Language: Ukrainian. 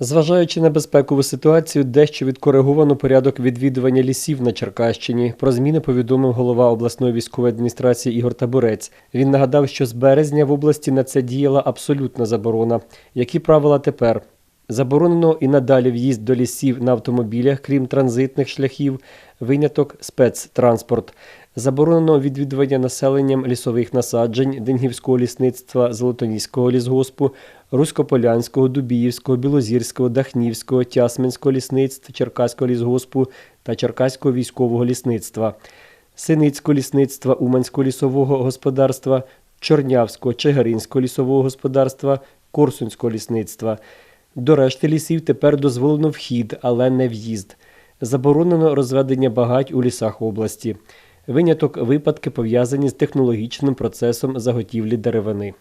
Зважаючи на безпекову ситуацію, дещо відкориговано порядок відвідування лісів на Черкащині. Про зміни повідомив голова обласної військової адміністрації Ігор Табурець. Він нагадав, що з березня в області на це діяла абсолютна заборона. Які правила тепер? Заборонено і надалі в'їзд до лісів на автомобілях, крім транзитних шляхів, виняток спецтранспорт. Заборонено відвідування населенням лісових насаджень Денгівського лісництва, Золотоніського лісгоспу, Руськополянського, Дубіївського, Білозірського, Дахнівського, Тясминського лісництва, Черкаського лісгоспу та Черкаського військового лісництва, Синицького лісництва, Уманського лісового господарства, Чорнявського, Чигиринського лісового господарства, Корсунського лісництва. До решти лісів тепер дозволено вхід, але не в'їзд. Заборонено розведення багать у лісах області. Виняток випадки пов'язані з технологічним процесом заготівлі деревини.